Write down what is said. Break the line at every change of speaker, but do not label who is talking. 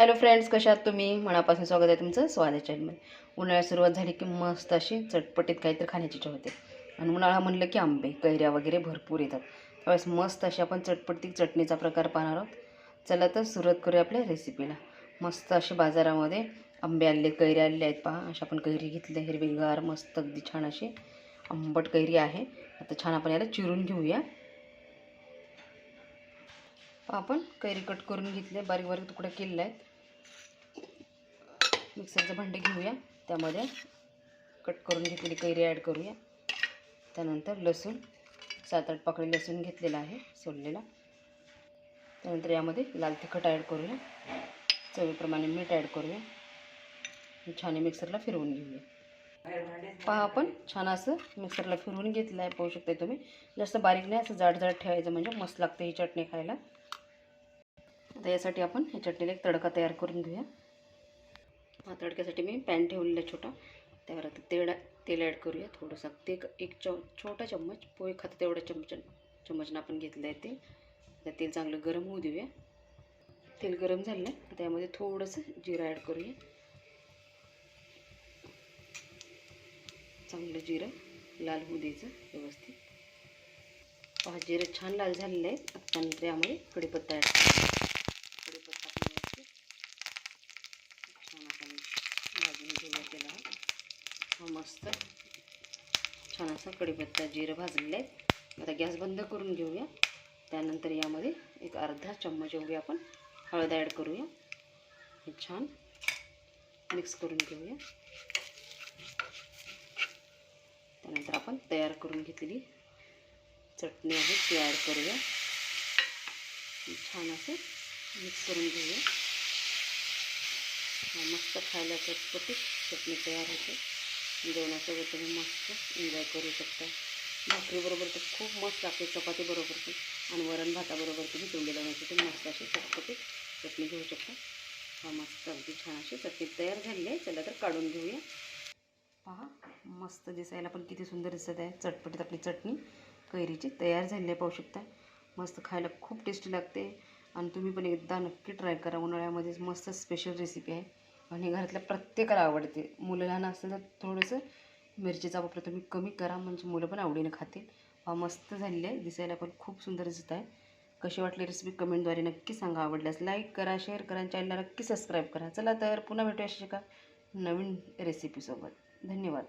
Hello friends कशा आहात तुम्ही? मनापासून स्वागत आहे तुमचं स्वागत चॅनलमध्ये. उन्हाळ्यात सुरुवात झाली की मस्त अशी चटपटीत काहीतरी खाण्याची इच्छा होते. आणि उन्हाळा म्हणलं की आंबे कैऱ्या वगैरे भरपूर येतात. त्यावेळेस मस्त अशी आपण चटपटीत चटणीचा प्रकार पाहणार आहोत. चला तर सुरुवात करूया आपल्या रेसिपीला मस्त असे बाजारामध्ये आंबे आले कैऱ्या आलेले आहेत पहा. अशा आपण कैरी घेतल्या हिरवीगार मस्त अगदी छान अशी आंबट कैरी आहे. आता छान आपण याला चिरून घेऊया. पहा आपण कैरी कट करून घेतले बारीक बारीक तुकडे केलेले आहेत. मिक्सरचं भांडे घेऊया. त्यामध्ये कट करून घेतलेली कैरी ॲड करूया. त्यानंतर लसूण सात आठ पाकळी लसूण घेतलेला आहे सोललेला. त्यानंतर यामध्ये लाल तिखट ॲड करूया. चवीप्रमाणे मीठ ॲड करूया. छान मिक्सरला फिरवून घेऊया. पहा आपण छान असं मिक्सरला फिरवून घेतलं आहे पाहू शकता तुम्ही. जास्त बारीक नाही असं जाड जाड ठेवायचं म्हणजे मस्त लागतं ही चटणी खायला. आता यासाठी आपण ह्या चटणीला एक तडका तयार करून घेऊया. हा तडक्यासाठी मी पॅन ठेवलेला आहे छोटा. त्यावर आता तेल तेल ॲड करूया थोडंसं. ते एक चव छोटा चम्मच पोहे खातं तेवढ्या चमच चम्मचनं आपण घेतलं आहे तेल. आता तेल चांगलं गरम होऊ देऊया. तेल गरम झालं आहे त्यामध्ये थोडंसं जिरं ॲड करूया. चांगलं जिरं लाल होऊ द्यायचं व्यवस्थित. पहा जिरं छान लाल झालेलं आहे. त्यानंतर यामध्ये कडीपत्ता ॲड करूया कढीपत्ता आपण व्यवस्थित छान आपण केला. हा मस्त. छान असा कडीपत्ता जिरं भाजलेलं आहे. आता गॅस बंद करून घेऊया. त्यानंतर यामध्ये एक अर्धा चम्मच एवढी आपण हळद ॲड करूया. हे छान मिक्स करून घेऊया. त्यानंतर आपण तयार करून घेतलेली चटणी आहे ती ॲड करूया. छान असं मिक्स करून घेऊया. मस्त खायला चटपटीत चटणी तयार होते. जेवणासोबत तुम्ही मस्त एन्जॉय करू शकता. भाकरीबरोबर तर खूप मस्त लागते चपातीबरोबर पण. आणि वरण भाताबरोबर तुम्ही तोंडी लावण्यासाठी मस्त अशी चटपटीत चटणी घेऊ शकता. हा मस्त अगदी छान अशी चटणी तयार झालेली आहे. चला तर काढून घेऊया. पहा मस्त दिसायला पण किती सुंदर दिसत आहे. चटपटीत आपली चटणी कैरीची तयार झालेली आहे पाहू शकता. मस्त खायला खूप टेस्टी लागते. आणि तुम्ही पण एकदा नक्की ट्राय करा. उन्हाळ्यामध्ये मस्त स्पेशल रेसिपी आहे. आणि घरातल्या प्रत्येकाला आवडते. मुलं लहान असेल तर थोडंसं मिरचीचा वापर तुम्ही कमी करा. म्हणजे मुलं पण आवडीनं खातील. हा मस्त झालेली आहे. दिसायला पण खूप सुंदर दिसत आहे. कशी वाटली रेसिपी कमेंटद्वारे नक्की सांगा. आवडल्यास लाईक करा शेअर करा आणि चॅनलला नक्की सबस्क्राईब करा. चला तर पुन्हा भेटूया शिका नवीन रेसिपीसोबत धन्यवाद.